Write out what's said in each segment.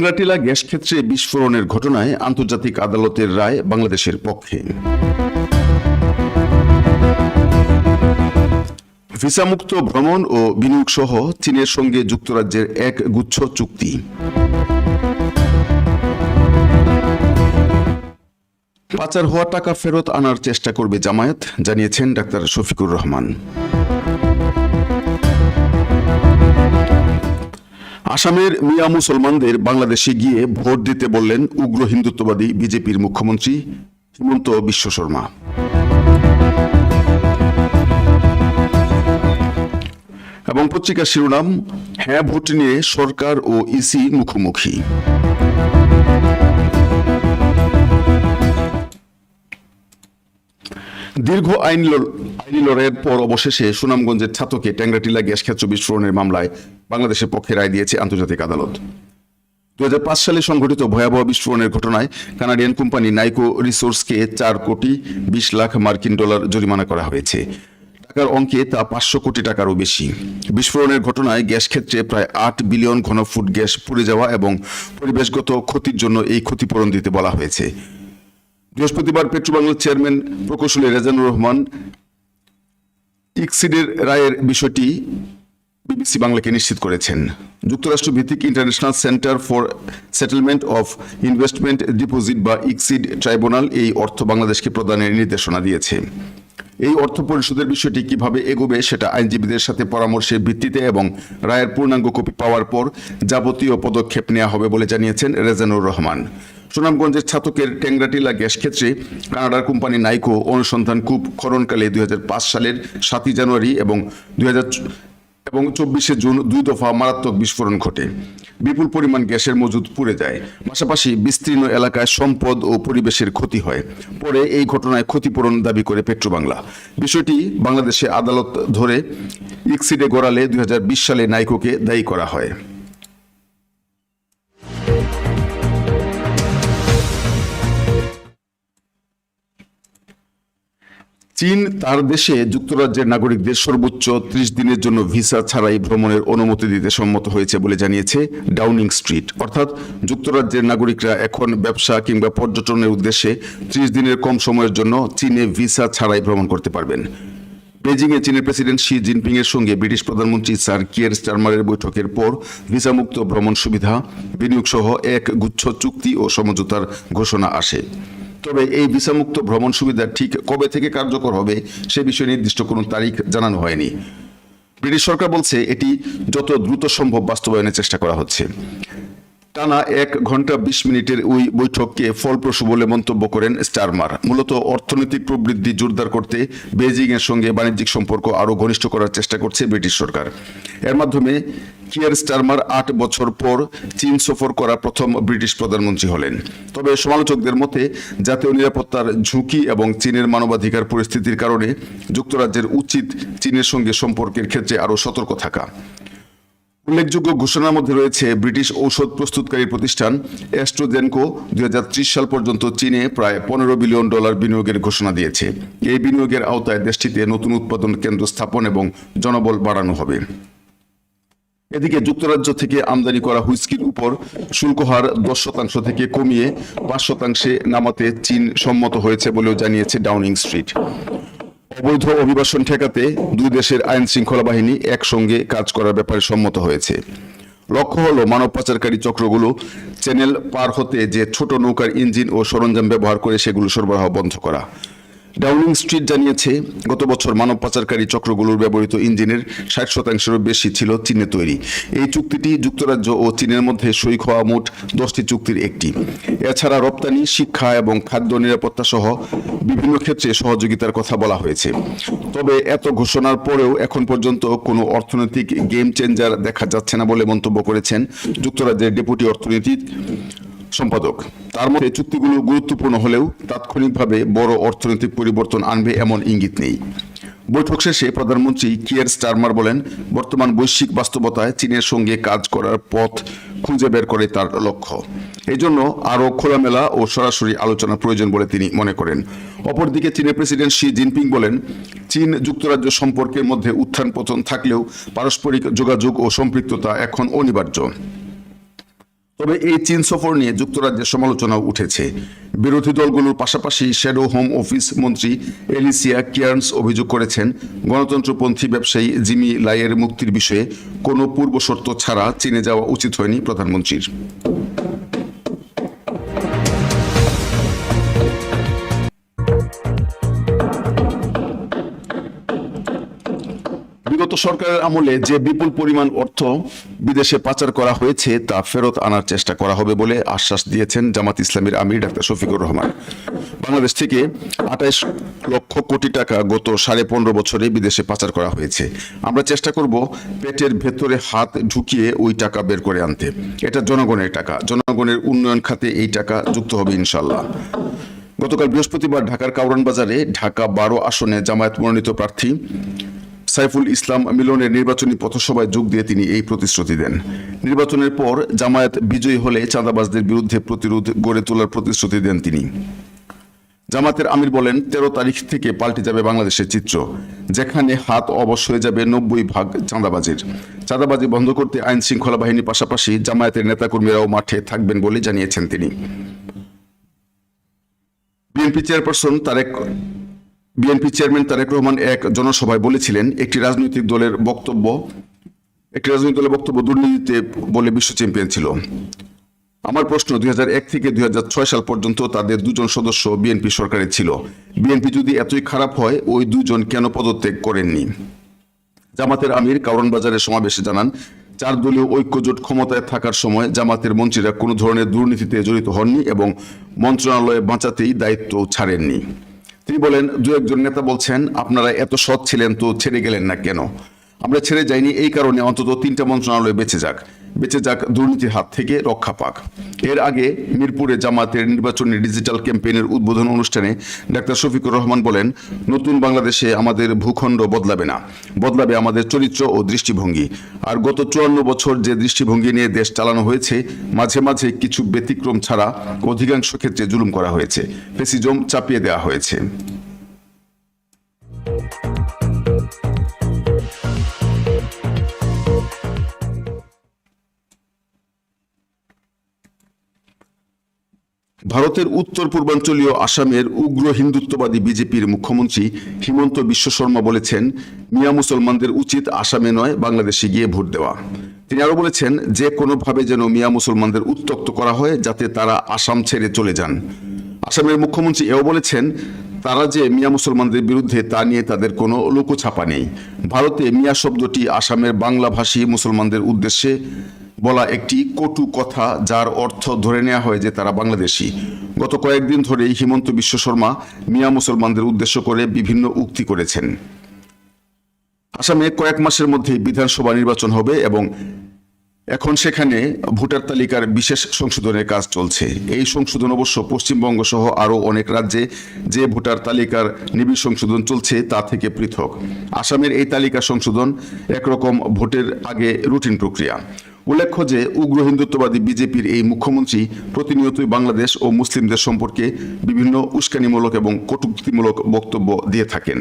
Tengratila gas ক্ষেত্রে বিস্ফোরণের ঘটনায় আন্তর্জাতিক আদালতের রায় বাংলাদেশের পক্ষে। ভিসামুক্ত ভ্রমণ ও বিনিয়োগ সহ চীনের সঙ্গে যুক্তরাজ্যের এক গুচ্ছ চুক্তি। পাচার হওয়া টাকা ফেরত আনার চেষ্টা করবে জামায়াত, জানিয়েছেন ডাক্তার শফিকুর রহমান। আসামের মিয়া মুসলমানদের বাংলাদেশে গিয়ে ভোট দিতে বললেন উগ্র হিন্দুত্ববাদী বিজেপির মুখ্যমন্ত্রী হিমন্ত বিশ্ব শর্মা। এবং পত্রিকার শিরোনাম হ্যাঁ ভোট নিয়ে সরকার ও ইসি মুখোমুখি। দীর্ঘ আইন আইনি লড়াইয়ের পর অবশেষে সুনামগঞ্জের ছাতকে ট্যাংরাটিলা গ্যাস ক্ষেত্র বিস্ফোরণের মামলায় বাংলাদেশের পক্ষে রায় দিয়েছে আন্তর্জাতিক আদালত। দুহাজার পাঁচ সালে সংঘটিত ভয়াবহ বিস্ফোরণের ঘটনায় কানাডিয়ান কোম্পানি নাইকো রিসোর্সকে চার কোটি বিশ লাখ মার্কিন ডলার জরিমানা করা হয়েছে। টাকার অঙ্কে তা পাঁচশো কোটি টাকারও বেশি। বিস্ফোরণের ঘটনায় গ্যাস ক্ষেত্রে প্রায় আট বিলিয়ন ঘনফুট গ্যাস পুড়ে যাওয়া এবং পরিবেশগত ক্ষতির জন্য এই ক্ষতিপূরণ দিতে বলা হয়েছে। বৃহস্পতিবার পেট্রোবাংলার চেয়ারম্যান প্রকৌশলী রেজানুর রহমান ইকসিডের রায়ের বিষয়টি বিবিসি বাংলাকে নিশ্চিত করেছেন। যুক্তরাষ্ট্র ভিত্তিক international centre for settlement of investment deposit বা ইকসিড ট্রাইব্যুনাল এই অর্থ বাংলাদেশকে প্রদানের নির্দেশনা দিয়েছে। এই অর্থ পরিশোধের বিষয়টি কীভাবে এগোবে সেটা আইনজীবীদের সাথে পরামর্শের ভিত্তিতে এবং রায়ের পূর্ণাঙ্গ কপি পাওয়ার পর যাবতীয় পদক্ষেপ নেওয়া হবে বলে জানিয়েছেন রেজানুর রহমান। সুনামগঞ্জের ছাতকের টেংরাটিলা গ্যাস ক্ষেত্রে কানাডার কোম্পানি নাইকো অনুসন্ধান কূপ খননকালে দুই হাজার পাঁচ সালের সাতই জানুয়ারি এবং দুই এবং চব্বিশে জুন দুই দফা মারাত্মক বিস্ফোরণ ঘটে। বিপুল পরিমাণ গ্যাসের মজুদ পুড়ে যায়। পাশাপাশি বিস্তীর্ণ এলাকায় সম্পদ ও পরিবেশের ক্ষতি হয়। পরে এই ঘটনায় ক্ষতিপূরণ দাবি করে পেট্রোবাংলা। বিষয়টি বাংলাদেশে আদালত ধরে ইক্সিডে গড়ালে দুই হাজার বিশ সালে নাইকোকে দায়ী করা হয়। চীন তার দেশে যুক্তরাজ্যের নাগরিকদের সর্বোচ্চ ত্রিশ দিনের জন্য ভিসা ছাড়াই ভ্রমণের অনুমতি দিতে সম্মত হয়েছে বলে জানিয়েছে ডাউনিং স্ট্রিট। অর্থাৎ যুক্তরাজ্যের নাগরিকরা এখন ব্যবসা কিংবা পর্যটনের উদ্দেশ্যে ত্রিশ দিনের কম সময়ের জন্য চীনে ভিসা ছাড়াই ভ্রমণ করতে পারবেন। বেজিংয়ে চীনের প্রেসিডেন্ট শি জিনপিং এর সঙ্গে ব্রিটিশ প্রধানমন্ত্রী স্যার কিয়ার স্টারমারের বৈঠকের পর ভিসামুক্ত ভ্রমণ সুবিধা বিনিয়োগ সহ এক গুচ্ছ চুক্তি ও সমঝোতার ঘোষণা আসে। তবে এই ভিসামুক্ত ভ্রমণ সুবিধা ঠিক কবে থেকে কার্যকর হবে সে বিষয়ে নির্দিষ্ট কোনো তারিখ জানানো হয়নি। ব্রিটিশ সরকার বলছে এটি যত দ্রুত সম্ভব বাস্তবায়নের চেষ্টা করা হচ্ছে। টানা এক ঘণ্টা বিশ মিনিটের ওই বৈঠককে ফলপ্রসূ বলে মন্তব্য করেন স্টারমার। মূলত অর্থনৈতিক প্রবৃদ্ধি জোরদার করতে বেজিং এর সঙ্গে বাণিজ্যিক সম্পর্ক আরও ঘনিষ্ঠ করার চেষ্টা করছে ব্রিটিশ সরকার। এর মাধ্যমে কিয়ার স্টারমার আট বছর পর চীন সফর করা প্রথম ব্রিটিশ প্রধানমন্ত্রী হলেন। তবে সমালোচকদের মতে, জাতীয় নিরাপত্তার ঝুঁকি এবং চীনের মানবাধিকার পরিস্থিতির কারণে যুক্তরাজ্যের উচিত চীনের সঙ্গে সম্পর্কের ক্ষেত্রে আরও সতর্ক থাকা। উল্লেখযোগ্য ঘোষণার মধ্যে রয়েছে, ব্রিটিশ ঔষধ প্রস্তুতকারী প্রতিষ্ঠান অ্যাস্ট্রোজেনকো দুই হাজার ত্রিশ সাল পর্যন্ত চীনে প্রায় পনেরো বিলিয়ন ডলার বিনিয়োগের ঘোষণা দিয়েছে। এই বিনিয়োগের আওতায় দেশটিতে নতুন উৎপাদন কেন্দ্র স্থাপন এবং জনবল বাড়ানো হবে। এদিকে যুক্তরাজ্য থেকে আমদানি করা হুইস্কির উপর শুল্ক হার দশ শতাংশ থেকে কমিয়ে পাঁচ শতাংশে নামাতে চীন সম্মত হয়েছে বলেও জানিয়েছে ডাউনিং স্ট্রিট। অবৈধ অভিবাসন ঠেকাতে দুই দেশের আইন শৃঙ্খলা বাহিনী একসঙ্গে কাজ করার ব্যাপারে সম্মত হয়েছে। লক্ষ্য হলো, মানব পাচারকারী চক্রগুলো চ্যানেল পার হতে যে ছোট নৌকার ইঞ্জিন ও সরঞ্জাম ব্যবহার করে সেগুলো সরবরাহ বন্ধ করা। ডাউনিং স্ট্রিট জানিয়েছে, গত বছর মানব পাচারকারী চক্রগুলোর ব্যবহৃত ইঞ্জিনের ষাট শতাংশেরও বেশি ছিল চীনে তৈরি। এই চুক্তিটি যুক্তরাজ্য ও চীনের মধ্যে সই হওয়া মোট দশটি চুক্তির একটি। এছাড়া রপ্তানি, শিক্ষা এবং খাদ্য নিরাপত্তা সহ বিভিন্ন ক্ষেত্রে সহযোগিতার কথা বলা হয়েছে। তবে এত ঘোষণার পরেও এখন পর্যন্ত কোনো অর্থনৈতিক গেম চেঞ্জার দেখা যাচ্ছে না বলে মন্তব্য করেছেন যুক্তরাজ্যের ডেপুটি অর্থনীতি সম্পাদক। তার মধ্যে চুক্তিগুলো গুরুত্বপূর্ণ হলেও তাৎক্ষণিকভাবে বড় অর্থনৈতিক পরিবর্তন আনবে এমন ইঙ্গিত নেই। বৈঠক শেষে প্রধানমন্ত্রী কিয়ার স্টারমার বলেন, বর্তমান বৈশ্বিক বাস্তবতায় চীনের সঙ্গে কাজ করার পথ খুঁজে বের করে তার লক্ষ্য। এই জন্য আরও খোলামেলা ও সরাসরি আলোচনার প্রয়োজন বলে তিনি মনে করেন। অপরদিকে চীনের প্রেসিডেন্ট শি জিনপিং বলেন, চীন যুক্তরাজ্য সম্পর্কের মধ্যে উত্থান পতন থাকলেও পারস্পরিক যোগাযোগ ও সম্পৃক্ততা এখন অনিবার্য। তবে এই চীন সফর নিয়ে যুক্তরাজ্যের সমালোচনা উঠেছে। বিরোধী দলগুলোর পাশাপাশি শ্যাডো হোম অফিস মন্ত্রী এলিসিয়া কিয়ার্নস অভিযোগ করেছেন, গণতন্ত্রপন্থী ব্যবসায়ী জিমি লাইয়ের মুক্তির বিষয়ে কোনো পূর্বশর্ত ছাড়া চীনে যাওয়া উচিত হয়নি প্রধানমন্ত্রীর। সরকারের আমলে যে বিপুল পরিমাণ অর্থ বিদেশে পাচার করা হয়েছে, তা ফেরত আনার চেষ্টা করা হবে বলে আশ্বাস দিয়েছেন জামাত ইসলামের আমির ডাক্তার শফিকুর রহমান। বাংলাদেশ থেকে আঠাইশ লক্ষ কোটি টাকা গত সাড়ে পনেরো বছরে বিদেশে পাচার করা হয়েছে। আমরা চেষ্টা করব পেটের ভেতরে হাত ঢুকিয়ে ওই টাকা বের করে আনতে। এটা জনগণের টাকা। জনগণের উন্নয়ন খাতে এই টাকা যুক্ত হবে ইনশাল্লাহ গতকাল বৃহস্পতিবার ঢাকার কাউরান বাজারে ঢাকা বারো আসনে জামায়াত মনোনীত প্রার্থী সাইফুল ইসলাম মিলনের নির্বাচনী পথসভায় যোগ দিয়ে তিনি এই প্রতিশ্রুতি দেন। নির্বাচনের পর জামায়াত বিজয়ী হলে চাঁদাবাজদের বিরুদ্ধে প্রতিরোধ গড়ে তোলার প্রতিশ্রুতি দেন তিনি। জামাতের আমির বলেন, তেরো তারিখ থেকে পাল্টে যাবে বাংলাদেশের চিত্র। যেখানে হাত অবশ্য হয়ে যাবে নব্বই ভাগ চাঁদাবাজির। চাঁদাবাজি বন্ধ করতে আইন শৃঙ্খলা বাহিনীর পাশাপাশি জামায়াতের নেতাকর্মীরাও মাঠে থাকবেন বলে জানিয়েছেন তিনি। BNP chairperson Tarek BNP chairman Tarek Rahman এক জনসভায় বলেছিলেন, একটি রাজনৈতিক দলের বক্তব্য, একটি রাজনৈতিক দলের বক্তব্য দুর্নীতিতে বলে বিশ্ব চ্যাম্পিয়ন ছিল। আমার প্রশ্ন, দুই হাজার এক থেকে দুই হাজার ছয় সাল পর্যন্ত তাদের দুজন সদস্য বিএনপি সরকারে ছিল। বিএনপি যদি এতই খারাপ হয়, ওই দুজন কেন পদত্যাগ করেননি? জামাতের আমির কারণ বাজারের সমাবেশে জানান, চার দলীয় ঐক্যজোট ক্ষমতায় থাকার সময় জামাতের মন্ত্রীরা কোনো ধরনের দুর্নীতিতে জড়িত হননি এবং মন্ত্রণালয়ে বাঁচাতেই দায়িত্ব ছাড়েননি। তিনি বলেন, দু একজন নেতা বলছেন, আপনারা এত সৎ ছিলেন তো ছেড়ে গেলেন না কেন? আমরা ছেড়ে যাইনি এই কারণে, অন্তত তিনটা মন্ত্রণালয় বেঁচে যাক। বেঁচে যাক দুর্নীতির হাত থেকে রক্ষা পাক। এর আগে মিরপুরে জামাতের নির্বাচনী ডিজিটাল ক্যাম্পেইনের উদ্বোধন অনুষ্ঠানে ডাক্তার শফিকুর রহমান বলেন, নতুন বাংলাদেশে আমাদের ভূখণ্ড বদলাবে না, বদলাবে আমাদের চরিত্র ও দৃষ্টিভঙ্গি। আর গত চুয়ান্ন বছর যে দৃষ্টিভঙ্গি নিয়ে দেশ চালানো হয়েছে, মাঝে মাঝে কিছু ব্যতিক্রম ছাড়া অধিকাংশ ক্ষেত্রে জুলুম করা হয়েছে, ফেসিজম চাপিয়ে দেওয়া হয়েছে। ভারতের উত্তর পূর্বাঞ্চলীয় আসামের উগ্র হিন্দুত্ববাদী বিজেপির মুখ্যমন্ত্রী হিমন্ত বিশ্ব শর্মা বলেছেন, মিয়া মুসলমানদের উচিত আসামে নয়, বাংলাদেশে গিয়ে ভোট দেওয়া। তিনি আরও বলেছেন, যে কোনোভাবে যেন মিয়া মুসলমানদের উত্তক্ত করা হয়, যাতে তারা আসাম ছেড়ে চলে যান। আসামের মুখ্যমন্ত্রী এও বলেছেন তারা যে মিয়া মুসলমানদের বিরুদ্ধে তা নিয়ে তাদের কোনো লোকছাপা নেই। ভারতে মিয়া শব্দটি আসামের বাংলাভাষী মুসলমানদের উদ্দেশ্যে বলা একটি কটু কথা, যার অর্থ ধরে নেওয়া হয় যে তারা বাংলাদেশি। গত কয়েকদিন ধরেই হিমন্ত বিশ্ব শর্মা মিয়া মুসলমানদের উদ্দেশ্য করে বিভিন্ন উক্তি করেছেন। আসামে কয়েক মাসের মধ্যে বিধানসভা নির্বাচন হবে এবং এখন সেখানে ভোটার তালিকার বিশেষ সংশোধনের কাজ চলছে। এই সংশোধন অবশ্য পশ্চিমবঙ্গ সহ আরও অনেক রাজ্যে যে ভোটার তালিকার নিবিড় সংশোধন চলছে তা থেকে পৃথক। আসামের এই তালিকা সংশোধন একরকম ভোটের আগে রুটিন প্রক্রিয়া। উল্লেখ্য যে উগ্র হিন্দুত্ববাদী বিজেপির এই মুখ্যমন্ত্রী প্রতিনিয়তই বাংলাদেশ ও মুসলিমদের সম্পর্কে বিভিন্ন উস্কানিমূলক এবং কটূক্তিমূলক বক্তব্য দিয়ে থাকেন।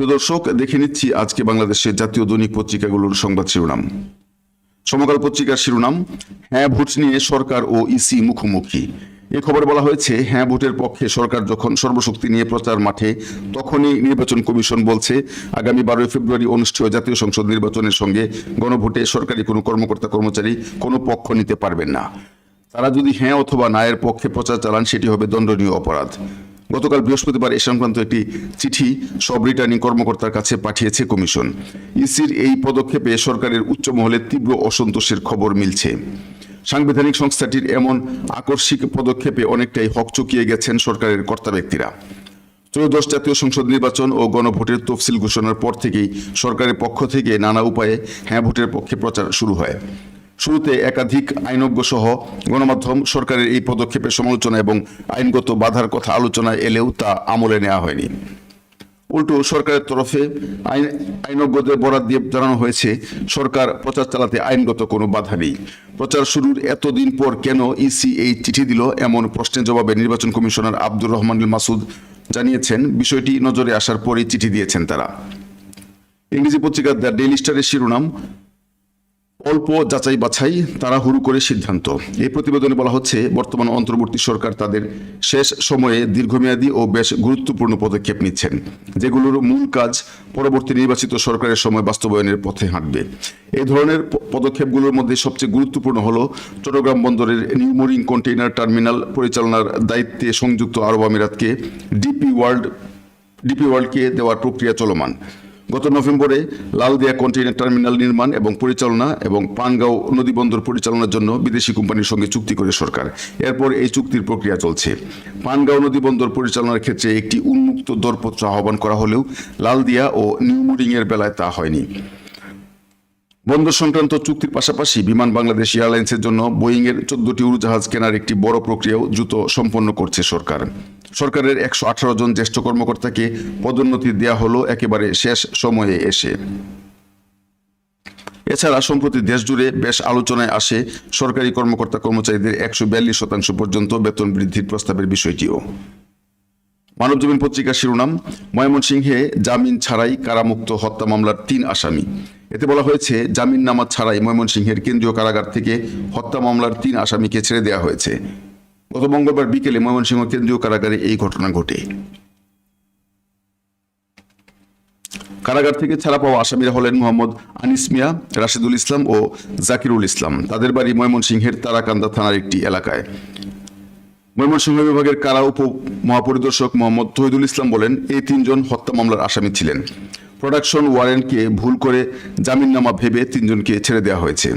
প্রিয় দর্শক, দেখে নিচ্ছি আজকে বাংলাদেশের জাতীয় দৈনিক পত্রিকাগুলোর সংবাদ শিরোনাম। সমকাল পত্রিকার শিরোনাম হ্যাঁ ভোট নিয়ে সরকার ও ইসি মুখোমুখি। এ খবরে বলা হয়েছে হ্যাঁ ভোটের পক্ষে সরকার যখন সর্বশক্তি নিয়ে প্রচার মাঠে, তখনই নির্বাচন কমিশন বলছে, আগামী বারোই ফেব্রুয়ারি অনুষ্ঠেয় জাতীয় সংসদ নির্বাচনের সঙ্গে গণভোটে সরকারি কোনো কর্মকর্তা কর্মচারী কোনো পক্ষ নিতে পারবেন না। তারা যদি হ্যাঁ অথবা নায়ের পক্ষে প্রচার চালান, সেটি হবে দণ্ডনীয় অপরাধ। গতকাল বৃহস্পতিবার এ সংক্রান্ত একটি চিঠি সব রিটার্নিং কর্মকর্তার কাছে পাঠিয়েছে কমিশন। ইসির এই পদক্ষেপে সরকারের উচ্চ মহলে তীব্র অসন্তোষের খবর মিলছে। সাংবিধানিক সংস্থাটির এমন আকস্মিক পদক্ষেপে অনেকটাই হক হকচকিয়ে গেছেন সরকারের কর্তা ব্যক্তিরা। ত্রয়োদশ জাতীয় সংসদ নির্বাচন ও গণভোটের তফসিল ঘোষণার পর থেকেই সরকারের পক্ষ থেকে নানা উপায়ে হ্যাঁ ভোটের পক্ষে প্রচার শুরু হয়। শুরুতে একাধিক আইনজ্ঞ সহ গণমাধ্যম সরকারের এই পদক্ষেপের সমালোচনা এবং আইনগত বাধার কথা আলোচনায় এলেও তা আমলে নেওয়া হয়নি। উল্টো সরকারের তরফে আইন, আইনজ্ঞদের বরাদ দিয়ে জানানো হয়েছে, সরকার প্রচার চালাতে আইনগত কোনো বাধা নেই। প্রচার শুরুর এতদিন পর কেন ইসি এই চিঠি দিল এমন প্রশ্নের জবাবে নির্বাচন কমিশনার আব্দুর রহমানুল মাসুদ জানিয়েছেন, বিষয়টি নজরে আসার পরেই চিঠি দিয়েছেন তারা। ইংরেজি পত্রিকা দ্য ডেইলি স্টারের শিরোনাম অল্প যাচাই বাছাই তাড়াহুড়ো করে সিদ্ধান্ত। এই প্রতিবেদনে বলা হচ্ছে, বর্তমান অন্তর্বর্তী সরকার তাদের শেষ সময়ে দীর্ঘমেয়াদী ও বেশ গুরুত্বপূর্ণ পদক্ষেপ নিচ্ছেন, যেগুলোর মূল কাজ পরবর্তী নির্বাচিত সরকারের সময় বাস্তবায়নের পথে হাঁটবে। এই ধরনের পদক্ষেপগুলোর মধ্যে সবচেয়ে গুরুত্বপূর্ণ হলো চট্টগ্রাম বন্দরের নিউমোরিং কন্টেইনার টার্মিনাল পরিচালনার দায়িত্বে সংযুক্ত আরব আমিরাতকে ডিপি ওয়ার্ল্ড, ডিপি ওয়ার্ল্ডকে দেওয়ার প্রক্রিয়া চলমান। গত নভেম্বরে লালদিয়া কন্টেইনার টার্মিনাল নির্মাণ এবং পরিচালনা এবং পানগাঁও নদীবন্দর পরিচালনার জন্য বিদেশি কোম্পানির সঙ্গে চুক্তি করে সরকার। এরপর এই চুক্তির প্রক্রিয়া চলছে। পানগাঁও নদীবন্দর পরিচালনার ক্ষেত্রে একটি উন্মুক্ত দরপত্র আহ্বান করা হলেও লালদিয়া ও নিউমোরিং এর বেলায় তা হয়নি। বন্দর সংক্রান্ত চুক্তির পাশাপাশি বিমান বাংলাদেশ এয়ারলাইন্সের জন্য বোয়িং এর চোদ্দটি উড়োজাহাজ কেনার একটি বড় প্রক্রিয়াও দ্রুত সম্পন্ন করছে সরকার। সরকারের একশো আঠারো জন জ্যেষ্ঠ কর্মকর্তাকে পদোন্নতি দেওয়া হলো একেবারে শেষ সময়ে এসে। এছাড়া সম্প্রতি দেশ জুড়ে বেশ আলোচনায় আসে সরকারি কর্মকর্তা কর্মচারীদের একশো বিয়াল্লিশ শতাংশ পর্যন্ত বেতন বৃদ্ধির প্রস্তাবের বিষয়টিও। মানবজমিন পত্রিকার শিরোনাম, ময়মনসিংহে জামিন ছাড়াই কারামুক্ত হত্যা মামলার তিন আসামি। এতে বলা হয়েছে, জামিন নামা ছাড়াই ময়মনসিংহের কেন্দ্রীয় কারাগার থেকে হত্যা মামলার তিন আসামিকে ছেড়ে দেওয়া হয়েছে। গত মঙ্গলবার বিকেলে ময়মনসিংহ কেন্দ্রীয় কারাগারে এই ঘটনা ঘটে। কারাগার থেকে ছাড়া পাওয়া আসামিরা হলেন মোহাম্মদ আনিস মিয়া, রাশেদুল ইসলাম ও জাকিরুল ইসলাম। তাদের বাড়ি ময়মনসিংহের তারাকান্দা থানার একটি এলাকায়। ময়মনসিংহ বিভাগের কারা উপ মহাপরিদর্শক মোহাম্মদ তহিদুল ইসলাম বলেন, এই তিনজন হত্যা মামলার আসামি ছিলেন। প্রোডাকশন ওয়ারেন্টকে ভুল করে জামিননামা ভেবে তিনজনকে ছেড়ে দেওয়া হয়েছে।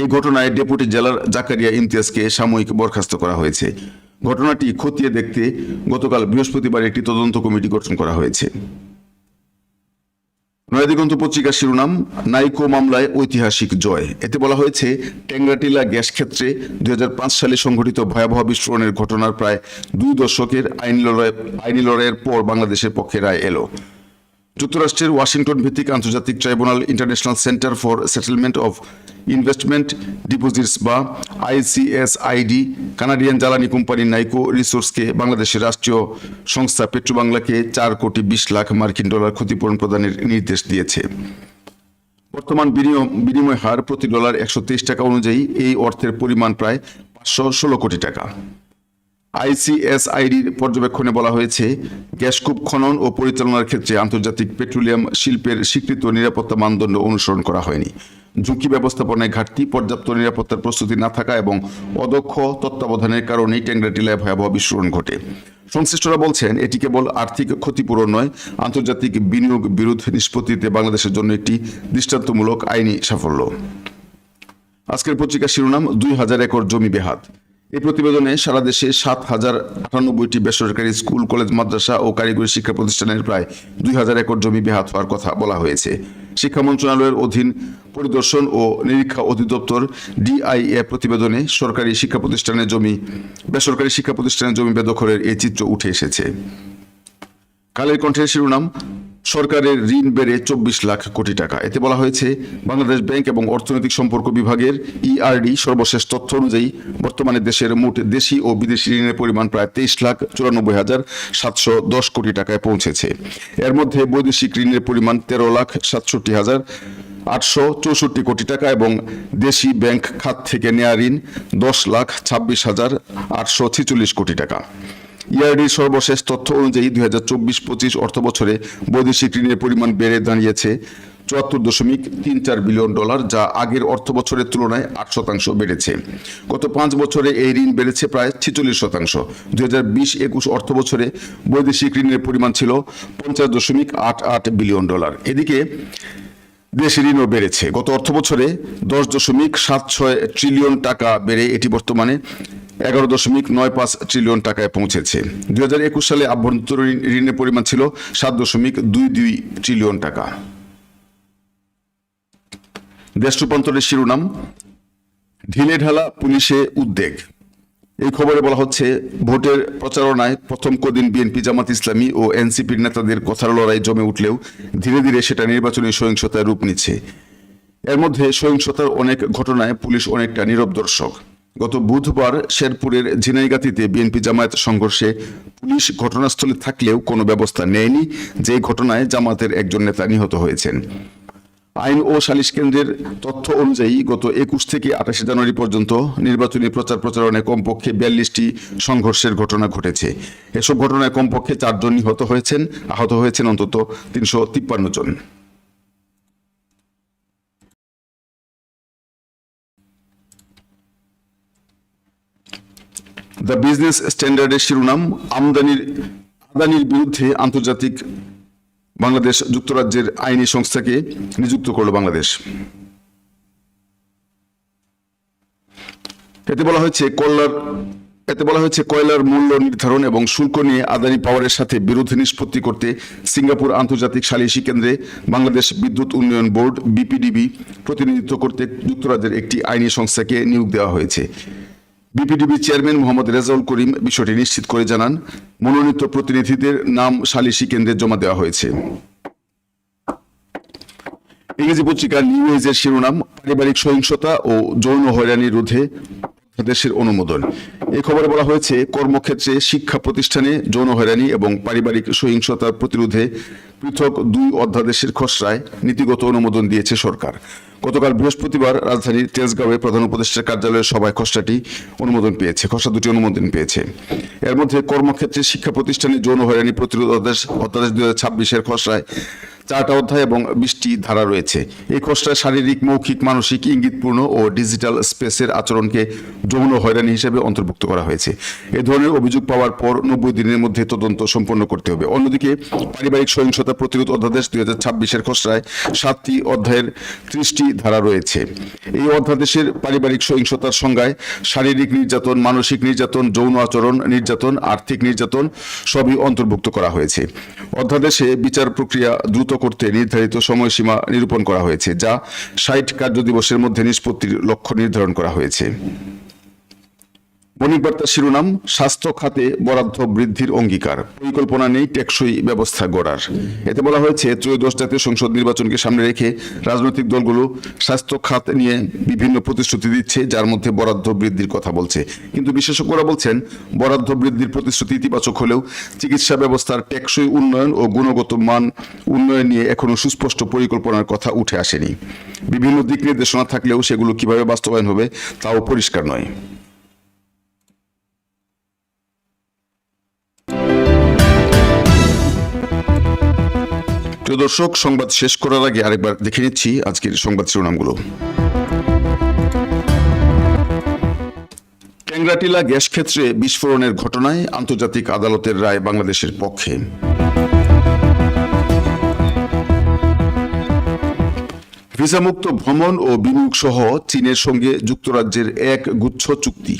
এই ঘটনায় ডেপুটি জেলার জাকারিয়া ইমতিয়াজকে সাময়িক বরখাস্ত করা হয়েছে। ঘটনাটি খতিয়ে দেখতে গতকাল বৃহস্পতিবার একটি তদন্ত কমিটি গঠন করা হয়েছে। নয়াদিগন্ত পত্রিকার শিরোনাম, নাইকো মামলায় ঐতিহাসিক জয়। এতে বলা হয়েছে ট্যাংরাটিলা গ্যাস ক্ষেত্রে দুই হাজার পাঁচ সালে সংঘটিত ভয়াবহ বিস্ফোরণের ঘটনার প্রায় দুই দশকের আইনি লড়াই আইনি লড়াইয়ের পর বাংলাদেশের পক্ষে রায় এলো। যুক্তরাষ্ট্রের ওয়াশিংটন ভিত্তিক আন্তর্জাতিক tribunal international centre for settlement of investment deposits বা আইসিএসআইডি কানাডিয়ান জ্বালানি কোম্পানি নাইকো রিসোর্সকে বাংলাদেশের রাষ্ট্রীয় সংস্থা পেট্রোবাংলাকে চার কোটি বিশ লাখ মার্কিন ডলার ক্ষতিপূরণ প্রদানের নির্দেশ দিয়েছে। বর্তমান বিনিময় হার প্রতি ডলার একশো তেইশ টাকা অনুযায়ী এই অর্থের পরিমাণ প্রায় পাঁচশো ষোলো কোটি টাকা। আইসিএসআইডির পর্যবেক্ষণে বলা হয়েছে গ্যাসকূপ খনন ও পরিচালনার ক্ষেত্রে আন্তর্জাতিক পেট্রোলিয়াম শিল্পের স্বীকৃত নিরাপত্তা মানদণ্ড অনুসরণ করা হয়নি। ঝুঁকি ব্যবস্থাপনায় ঘাটতি, পর্যাপ্ত নিরাপত্তার প্রস্তুতি না থাকা এবং অদক্ষ তত্ত্বাবধানের কারণেই ট্যাংরাটিলায় ভয়াবহ বিস্ফোরণ ঘটে। সংশ্লিষ্টরা বলছেন, এটি কেবল আর্থিক ক্ষতিপূরণ নয়, আন্তর্জাতিক বিনিয়োগ বিরোধ নিষ্পত্তিতে বাংলাদেশের জন্য একটি দৃষ্টান্তমূলক আইনি সাফল্য। আজকের পত্রিকার শিরোনাম, দুই হাজার একর জমি বেহাত। এই প্রতিবেদনে সারা দেশে সাত হাজার আটানব্বইটি বেসরকারি স্কুল, কলেজ, মাদ্রাসা ও কারিগরি শিক্ষা প্রতিষ্ঠানের প্রায় দুই হাজার একর জমি বেহাত হওয়ার কথা বলা হয়েছে। শিক্ষা মন্ত্রণালয়ের অধীন পরিদর্শন ও নিরীক্ষা অধিদপ্তর ডিআইএ প্রতিবেদনে সরকারি শিক্ষা প্রতিষ্ঠানের জমি, বেসরকারি শিক্ষা প্রতিষ্ঠানের জমি বেদখলের এই চিত্র উঠে এসেছে। কালের কণ্ঠের শিরোনাম, সরকারের ঋণ বেড়ে চব্বিশ লাখ কোটি টাকা। এতে বলা হয়েছে, বাংলাদেশ ব্যাংক এবং অর্থনৈতিক সম্পর্ক বিভাগের ইআরডি সর্বশেষ তথ্য অনুযায়ী বর্তমানে দেশের মোট দেশি ও বিদেশি ঋণের পরিমাণ প্রায় তেইশ লাখ চুরানব্বই হাজার সাতশো দশ কোটি টাকায় পৌঁছেছে। এর মধ্যে বৈদেশিক ঋণের পরিমাণ তেরো লাখ সাতষট্টি হাজার আটশো চৌষট্টি কোটি টাকা এবং দেশি ব্যাংক খাত থেকে নেয়া ঋণ দশ লাখ ছাব্বিশ হাজার আটশো ছেচল্লিশ কোটি টাকা। ইআরডির সর্বশেষ তথ্য অনুযায়ী দুই হাজার চব্বিশ পঁচিশ অর্থ বছরে বৈদেশিক ঋণের পরিমাণ বেড়ে দাঁড়িয়েছে চুয়াত্তর দশমিক তিন চার বিলিয়ন ডলার, যা আগের অর্থ বছরের তুলনায় আট শতাংশ বেড়েছে। গত পাঁচ বছরে এই ঋণ বেড়েছে প্রায় ছেচল্লিশ শতাংশ। দুই হাজার বিশ একুশ অর্থ বছরে বৈদেশিক ঋণের পরিমাণ ছিল পঞ্চাশ দশমিক আট আট বিলিয়ন ডলার। এদিকে দেশি ঋণও বেড়েছে। গত অর্থ বছরে দশ দশমিক সাত ছয় ট্রিলিয়ন টাকা বেড়ে এটি বর্তমানে এগারো দশমিক নয় পাঁচ ট্রিলিয়ন টাকায় পৌঁছেছে। দুই হাজার একুশ সালে আভ্যন্তরীণ ঋণের পরিমাণ ছিল সাত দশমিক দুই দুই ট্রিলিয়ন টাকা। দেশ রূপান্তরের শিরোনাম, ঢিলে ঢালা পুলিশে উদ্বেগ। এই খবরে বলা হচ্ছে, ভোটের প্রচারণায় প্রথম কদিন বিএনপি, জামাত ইসলামী ও এনসিপির নেতাদের কথার লড়াই জমে উঠলেও ধীরে ধীরে সেটা নির্বাচনী সহিংসতায় রূপ নিচ্ছে। এর মধ্যে সহিংসতার অনেক ঘটনায় পুলিশ অনেকটা নীরব দর্শক। গত বুধবার শেরপুরের ঝিনাইগাতিতে বিএনপি জামায়াত সংঘর্ষে পুলিশ ঘটনাস্থলে থাকলেও কোনো ব্যবস্থা নেয়নি। যে ঘটনায় জামাতের একজন নেতা নিহত হয়েছেন। আইন ও সালিশ কেন্দ্রের তথ্য অনুযায়ী গত একুশ থেকে আঠাশে জানুয়ারি পর্যন্ত নির্বাচনী প্রচার প্রচারণায় কমপক্ষে বিয়াল্লিশটি সংঘর্ষের ঘটনা ঘটেছে। এসব ঘটনায় কমপক্ষে চারজন নিহত হয়েছেন। আহত হয়েছেন অন্তত তিনশো তিপ্পান্ন জন। দ্য বিজনেস স্ট্যান্ডার্ডের শিরোনাম আমদানির আদানির বিরুদ্ধে আন্তর্জাতিক বাংলাদেশ যুক্তরাজ্যের আইনি সংস্থাকে নিযুক্ত করল বাংলাদেশ। এতে বলা হয়েছে কল্যাণ এতে বলা হয়েছে কয়লার মূল্য নির্ধারণ এবং শুল্ক নিয়ে আদানি পাওয়ারের সাথে বিরোধ নিষ্পত্তি করতে সিঙ্গাপুর আন্তর্জাতিক সালিসি কেন্দ্রে বাংলাদেশ বিদ্যুৎ উন্নয়ন বোর্ড, বিপিডিবি প্রতিনিধিত্ব করতে যুক্তরাজ্যের একটি আইনি সংস্থাকে নিয়োগ দেওয়া হয়েছে। বিপিডিবি চেয়ারম্যান মোহাম্মদ রেজাউল করিম বিষয়টি নিশ্চিত করে জানান, মনোনীত প্রতিনিধিদের নাম সালিসি কেন্দ্রে জমা দেওয়া হয়েছে। ইংরেজি পত্রিকা নিউ এজের শিরোনাম, পারিবারিক সহিংসতা ও যৌন হয়রানি রোধে দেশের অনুমোদন। এই খবরে বলা হয়েছে, কর্মক্ষেত্রে শিক্ষা প্রতিষ্ঠানে যৌন হয়রানি এবং পারিবারিক সহিংসতার প্রতিরোধে পৃথক দুই অধ্যাদেশের খসড়ায় নীতিগত অনুমোদন দিয়েছে সরকার। গতকাল বৃহস্পতিবার রাজধানীর তেজগাঁওয়ে প্রধান উপদেষ্টার কার্যালয়ের সভায় খসড়াটি অনুমোদন পেয়েছে, খসড়া দুটি অনুমোদন পেয়েছে। এর মধ্যে কর্মক্ষেত্রে শিক্ষা প্রতিষ্ঠানে যৌন হয়রানি প্রতিরোধ অধ্যাদেশ অধ্যাদেশ দুই হাজার ছাব্বিশের খসড়ায় চারটা অধ্যায় এবং বিশটি ধারা রয়েছে। এই খসড়ায় শারীরিক, মৌখিক, মানসিক, ইঙ্গিতপূর্ণ ও ডিজিটাল স্পেসের আচরণকে যৌন হয়রানি হিসেবে অন্তর্ভুক্ত করা হয়েছে। এ ধরনের অভিযোগ পাওয়ার পর নব্বই দিনের মধ্যে তদন্ত সম্পন্ন করতে হবে। অন্যদিকে পারিবারিক সহিংসতা প্রতিরোধ অধ্যাদেশ দুই হাজার ছাব্বিশের খসড়ায় সাতটি অধ্যায়ের ত্রিশটি ধারা রয়েছে। এই অধ্যাদেশের পারিবারিক সহিংসতার সংজ্ঞায় শারীরিক নির্যাতন, মানসিক নির্যাতন, যৌন আচরণ, নির্যাতন, আর্থিক নির্যাতন সবই অন্তর্ভুক্ত করা হয়েছে। অধ্যাদেশে বিচার প্রক্রিয়া দ্রুত করতে নির্ধারিত সময়সীমা নিরূপণ করা হয়েছে, যা ষাট কার্যদিবসের মধ্যে নিষ্পত্তির লক্ষ্য নির্ধারণ করা হয়েছে। বণিক বার্তার শিরোনাম, স্বাস্থ্য খাতে বরাদ্দ বৃদ্ধির অঙ্গীকার। পরিকল্পনা নেই টেকসই ব্যবস্থা গড়ার। এতে বলা হয়েছে, ত্রয়োদশ জাতীয় সংসদ নির্বাচনকে সামনে রেখে রাজনৈতিক দলগুলো স্বাস্থ্য খাত নিয়ে বিভিন্ন প্রতিশ্রুতি দিচ্ছে, যার মধ্যে বরাদ্দ বৃদ্ধির কথা বলছে। কিন্তু বিশেষজ্ঞরা বলছেন, বরাদ্দ বৃদ্ধির প্রতিশ্রুতি ইতিবাচক হলেও চিকিৎসা ব্যবস্থার টেকসই উন্নয়ন ও গুণগত মান উন্নয়ন নিয়ে এখনও সুস্পষ্ট পরিকল্পনার কথা উঠে আসেনি। বিভিন্ন দিক নির্দেশনা থাকলেও সেগুলো কীভাবে বাস্তবায়ন হবে, তাও পরিষ্কার নয়। প্রিয় দর্শক, সংবাদ শেষ করার আগে আরেকবার দেখে নিচ্ছি আজকের সংবাদ শিরোনামগুলো। ট্যাংরাটিলা গ্যাস ক্ষেত্রে বিস্ফোরণের ঘটনায় আন্তর্জাতিক আদালতের রায় বাংলাদেশের পক্ষে। ভিসামুক্ত ভ্রমণ ও বিনিয়োগ সহ চীনের সঙ্গে যুক্তরাজ্যের এক গুচ্ছ চুক্তি।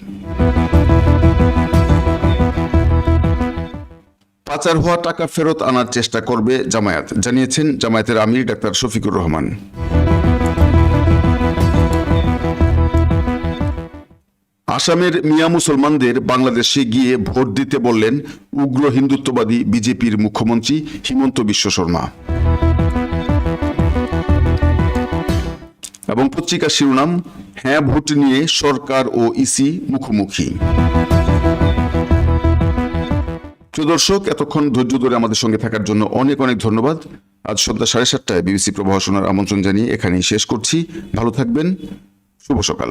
পাচার হওয়া টাকা ফেরত আনার চেষ্টা করবে জামায়াত, জানিয়েছেন জামায়াতের আমির ডাক্তার শফিকুর রহমান। আসামের মিয়া মুসলমানদের বাংলাদেশে গিয়ে ভোট দিতে বললেন উগ্র হিন্দুত্ববাদী বিজেপির মুখ্যমন্ত্রী হিমন্ত বিশ্ব শর্মা। এবং পত্রিকার শিরোনাম হ্যাঁ ভোট নিয়ে সরকার ও ইসি মুখোমুখি। প্রিয় দর্শক, এতক্ষণ ধৈর্য ধরে আমাদের সঙ্গে থাকার জন্য অনেক অনেক ধন্যবাদ। আজ সন্ধ্যা সাড়ে সাতটায় বিবিসি প্রভাসনার আমন্ত্রণ জানিয়ে এখানেই শেষ করছি। ভালো থাকবেন। শুভ সকাল।